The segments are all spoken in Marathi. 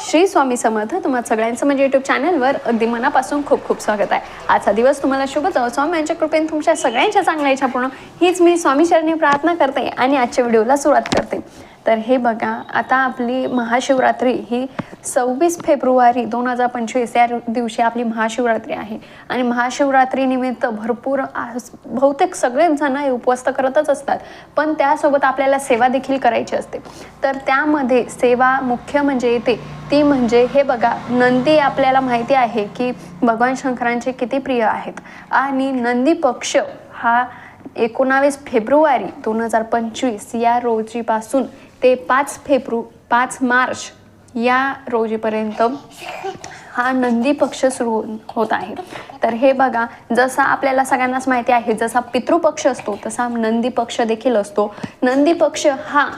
श्री स्वामी समर्थ तुम्हाला सगळ्यांचं म्हणजे यूट्यूब चॅनलवर अगदी मनापासून खूप खूप स्वागत आहे. आजचा दिवस तुम्हाला शुभ जाऊ स्वामी यांच्या कृपेने तुमच्या सगळ्यांच्या चांगल्या इच्छा पूर्ण हीच मी स्वामी चरणी प्रार्थना करते आणि आजच्या व्हिडिओला सुरुवात करते. तर हे बघा आता आपली महाशिवरात्री ही सव्वीस फेब्रुवारी दोन हजार पंचवीस या दिवशी आपली महाशिवरात्री आहे. आणि महाशिवरात्रीनिमित्त भरपूर आज- बहुतेक सगळेच जण हे उपवास तर करतच असतात पण त्यासोबत आपल्याला सेवा देखील करायची असते. तर त्यामध्ये सेवा मुख्य म्हणजे येते ती म्हणजे हे बघा नंदी आपल्याला माहिती आहे की भगवान शंकरांचे किती प्रिय आहेत. आणि नंदी पक्ष हा एकोणावीस फेब्रुवारी दोन हजार पंचवीस या रोजीपासून ते पाच फेब्रु पाच मार्च या रोजीपर्यंत हा नंदी पक्ष सुरू हो- होत आहे. तर हे बघा जसा आपल्याला सगळ्यांनाच माहिती आहे जसा पितृपक्ष असतो तसा नंदी पक्ष देखील असतो. नंदी पक्ष हा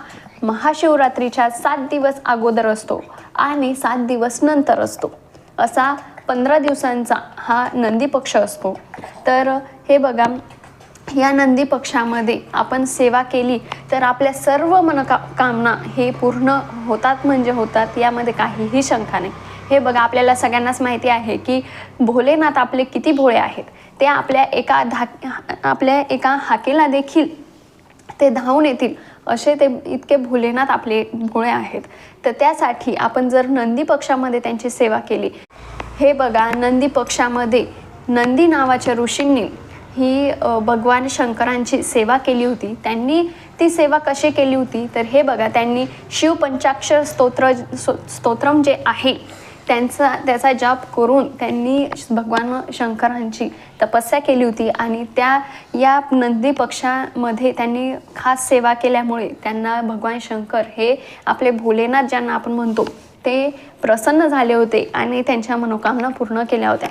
महाशिवरात्रीच्या सात दिवस अगोदर असतो आणि सात दिवस नंतर असतो. असा पंधरा दिवसांचा हा नंदी पक्ष असतो. तर हे बघा या नंदी पक्षामध्ये आपण सेवा केली तर आपल्या सर्व मनका कामना हे पूर्ण होतात म्हणजे होतात यामध्ये काहीही शंका नाही. हे बघा आपल्याला सगळ्यांनाच माहिती आहे की भोलेनाथ आपले किती भोळे आहेत. ते आपल्या एका धाक आपल्या एका हाकेला देखील ते धावून येतील असे ते इतके भोलेनाथ आपले भोळे आहेत. तर त्यासाठी आपण जर नंदी पक्षामध्ये त्यांची सेवा केली. हे बघा नंदी पक्षामध्ये नंदी नावाच्या ऋषींनी ही भगवान शंकरांची सेवा केली होती. त्यांनी ती सेवा कशी केली होती? तर हे बघा त्यांनी शिव पंचाक्षर स्तोत्र सो- स्तोत्रम जे आहे त्यांचा त्याचा जाप करून त्यांनी भगवान शंकरांची तपस्या केली होती आणि त्या या नंदी पक्षामध्ये त्यांनी खास सेवा केल्यामुळे त्यांना भगवान शंकर हे आपले भोलेनाथ ज्यांना आपण म्हणतो ते प्रसन्न झाले होते आणि त्यांच्या मनोकामना पूर्ण केल्या होत्या.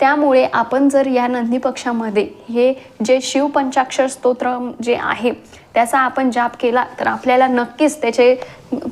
त्यामुळे आपण जर या नंदी पक्षामध्ये हे जे शिवपंचाक्षर स्तोत्र जे आहे त्याचा आपण जाप केला तर आपल्याला नक्कीच त्याचे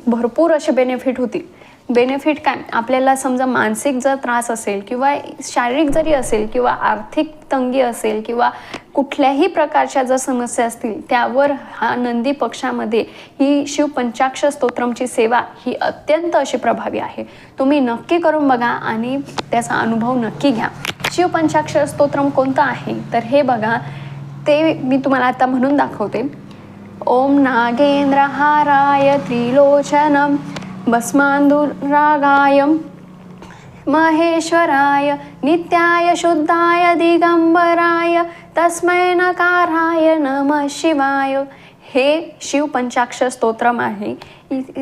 भरपूर असे बेनिफिट होतील. बेनिफिट काय? आपल्याला समजा मानसिक जर त्रास असेल किंवा शारीरिक जरी असेल किंवा आर्थिक तंगी असेल किंवा कुठल्याही प्रकारच्या जर समस्या असतील त्यावर हा नंदी पक्षामध्ये ही शिव पंचाक्षर स्तोत्रमची सेवा ही अत्यंत अशी प्रभावी आहे. तुम्ही नक्की करून बघा आणि त्याचा अनुभव नक्की घ्या. शिवपंचाक्षर स्तोत्रम कोणतं आहे? तर हे बघा ते मी तुम्हाला आता म्हणून दाखवते. ओम नागेंद्रहाराय त्रिलोचनम. भस्मांदुरागाय महेश्वराय नित्याय शुद्धाय दिगंबराय तस्मै नकाराय नमः शिवाय। हे शिव पंचाक्षर स्तोत्रम आहे.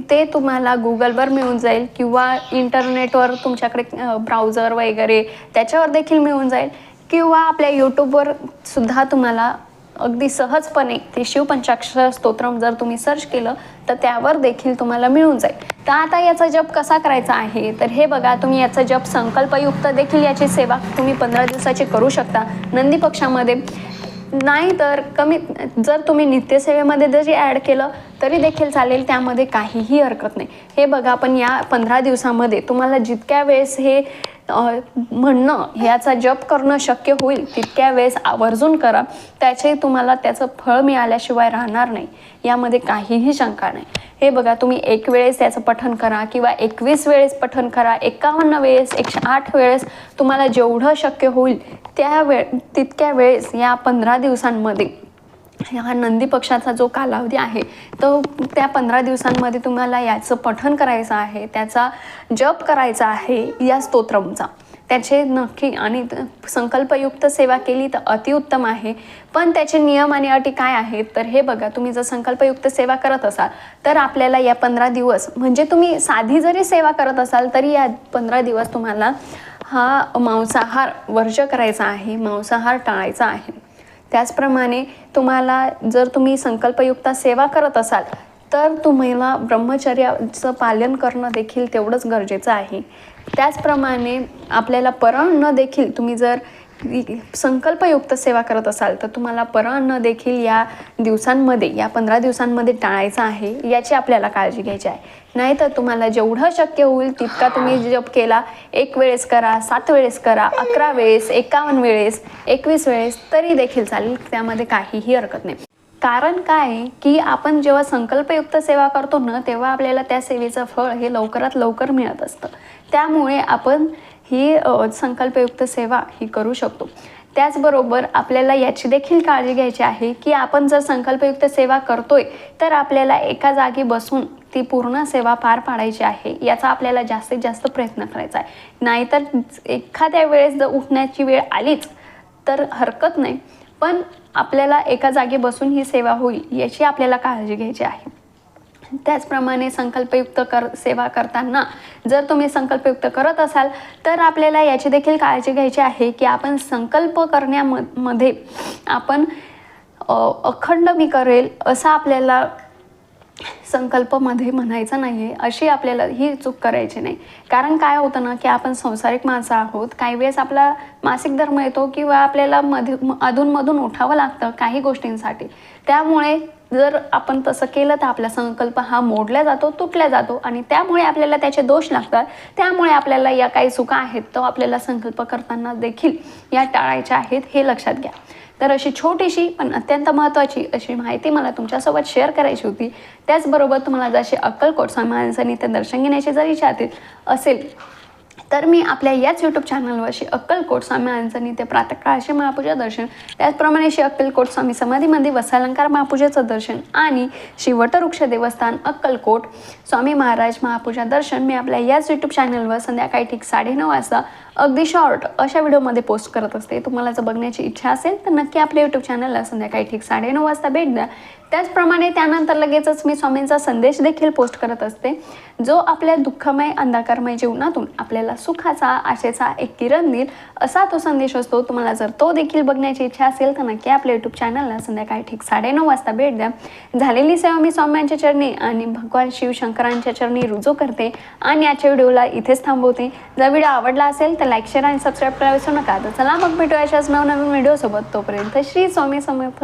ते तुम्हाला गुगलवर मिळून जाईल किंवा इंटरनेटवर तुमच्याकडे ब्राउझर वगैरे त्याच्यावर देखील मिळून जाईल. किंवा आपल्या यूट्यूबवर सुद्धा तुम्हाला अगदी सहजपणे ते शिवपंचाक्षर स्तोत्रम जर तुम्ही सर्च केलं तर त्यावर देखील तुम्हाला मिळून जाईल. तर आता याचा जप कसा करायचा आहे? तर हे बघा तुम्ही याचा जप संकल्पयुक्त देखील याची सेवा तुम्ही पंधरा दिवसाची करू शकता. नंदी पक्षामध्ये नाही तर कमी जर तुम्ही नित्यसेवेमध्ये जरी ॲड केलं तरी देखील चालेल त्यामध्ये काहीही हरकत नाही. हे बघा आपण या पंधरा दिवसामध्ये तुम्हाला जितक्या वेळेस हे म्हणणं ह्याचा जप करणं शक्य होईल तितक्या वेळेस आवर्जून करा. त्याचे तुम्हाला त्याचं फळ मिळाल्याशिवाय राहणार नाही. यामध्ये काहीही शंका नाही. हे बघा तुम्ही एक वेळेस त्याचं पठन करा किंवा एकवीस वेळेस पठन करा एकावन्न वेळेस एकशे आठ वेळेस तुम्हाला जेवढं शक्य होईल त्या वेळ तितक्या वेळेस या पंधरा दिवसांमध्ये हा नंदी पक्षाचा जो कालावधी आहे तो त्या पंधरा दिवसांमध्ये तुम्हाला याचं पठन करायचं आहे त्याचा जप करायचा आहे या स्तोत्रमचा. त्याचे नक्की आणि संकल्पयुक्त सेवा केली तर अतिउत्तम आहे. पण त्याचे नियम आणि अटी काय आहेत? तर हे बघा तुम्ही जर संकल्पयुक्त सेवा करत असाल तर आपल्याला या पंधरा दिवस म्हणजे तुम्ही साधी जरी सेवा करत असाल तरी या पंधरा दिवस तुम्हाला हा मांसाहार वर्ज करायचा आहे मांसाहार टाळायचा आहे. त्याचप्रमाणे तुम्हाला जर तुम्ही संकल्पयुक्त सेवा करत असाल तर तुम्हाला ब्रह्मचर्याचं पालन करणं देखील तेवढंच गरजेचं आहे. त्याचप्रमाणे आपल्याला परअन्न देखील तुम्ही जर संकल्पयुक्त सेवा करत असाल तर तुम्हाला परअन्न देखील या दिवसांमध्ये या पंधरा दिवसांमध्ये टाळायचं आहे याची आपल्याला काळजी घ्यायची आहे. नाहीतर तुम्हाला जेवढं शक्य होईल तितका तुम्ही जप केला एक वेळेस करा सात वेळेस करा अकरा वेळेस एकावन्न वेळेस एकवीस वेळेस तरी देखील चालेल त्यामध्ये काहीही हरकत नाही. कारण काय आहे की आपण जेव्हा संकल्पयुक्त सेवा करतो ना तेव्हा आपल्याला त्या सेवेचं फळ हे लवकरात लवकर मिळत असतं. त्यामुळे आपण ही संकल्पयुक्त सेवा ही करू शकतो. त्याचबरोबर आपल्याला याची देखील काळजी घ्यायची आहे की आपण जर संकल्पयुक्त सेवा करतोय तर आपल्याला एका जागी बसून ती पूर्ण सेवा पार पाडायची आहे याचा आपल्याला जास्तीत जास्त प्रयत्न करायचा आहे. नाहीतर एखाद्या वेळेस जर उठण्याची वेळ आलीच तर हरकत नाही. पण आपल्याला एका जागी बसून ही सेवा होईल याची आपल्याला काळजी घ्यायची आहे. त्याचप्रमाणे संकल्पयुक्त कर सेवा करताना जर तुम्ही संकल्पयुक्त करत असाल तर आपल्याला याची देखील काळजी घ्यायची आहे की आपण संकल्प करण्यामध्ये आपण अखंड मी करेल असं आपल्याला संकल्पमध्ये म्हणायचं नाही आहे अशी आपल्याला ही चूक करायची नाही. कारण काय होतं ना की आपण संसारिक माणसं आहोत काही वेळेस आपला मासिक धर्म येतो किंवा आपल्याला मध्ये अधूनमधून उठावं लागतं काही गोष्टींसाठी. त्यामुळे जर आपण तसं केलं तर आपला संकल्प हा मोडला जातो तुटला जातो आणि त्यामुळे आपल्याला त्याचे दोष लागतात. त्यामुळे आपल्याला या काही चुका आहेत तो आपल्याला संकल्प करताना देखील या टाळायच्या आहेत हे लक्षात घ्या. तर अशी छोटीशी पण अत्यंत महत्त्वाची अशी माहिती मला तुमच्यासोबत शेअर करायची होती. त्याचबरोबर तुम्हाला जशी अक्कलकोट स्वामी महाराजांनी ते दर्शन घेण्याची जर इच्छा असेल तर मी आपल्या याच यूट्यूब चॅनलवर श्री अक्कलकोट स्वामी महाराजांचं नित्य प्रातःकाळचे महापूजा दर्शन त्याचप्रमाणे श्री अक्कलकोट स्वामी समाधीमध्ये वसालंकार महापूजेचं दर्शन आणि श्री वटवृक्ष देवस्थान अक्कलकोट स्वामी महाराज महापूजा दर्शन मी आपल्या याच यूट्यूब चॅनलवर संध्याकाळी ठीक साडेनऊ वाजता अगदी शॉर्ट अशा व्हिडिओमध्ये पोस्ट करत असते. तुम्हाला जर बघण्याची इच्छा असेल तर नक्की आपल्या यूट्यूब चॅनलला संध्याकाळी ठीक साडेनऊ वाजता भेट द्या. त्याचप्रमाणे त्यानंतर लगेचच मी स्वामींचा संदेश देखील पोस्ट करत असते. जो आपल्या दुःखमय अंधकारमय जीवनातून आपल्याला सुखाचा आशेचा एक किरण देईल असा तो संदेश असतो. तुम्हाला जर तो देखील बघण्याची इच्छा असेल तर नक्की आपल्या यूट्यूब चॅनलला संध्याकाळी ठीक साडेनऊ वाजता भेट द्या. झालेली सेवा मी स्वाम्यांच्या चरणी आणि भगवान शिवशंकरांच्या चरणी रुजू करते आणि आजच्या व्हिडिओला इथेच थांबवते. जर व्हिडिओ आवडला असेल तर लाईक शेअर आणि सबस्क्राईब करायला विसरू नका. तर चला मग भेटूया अशाच नवनवीन व्हिडिओसोबत. तोपर्यंत श्री स्वामी समर्थ.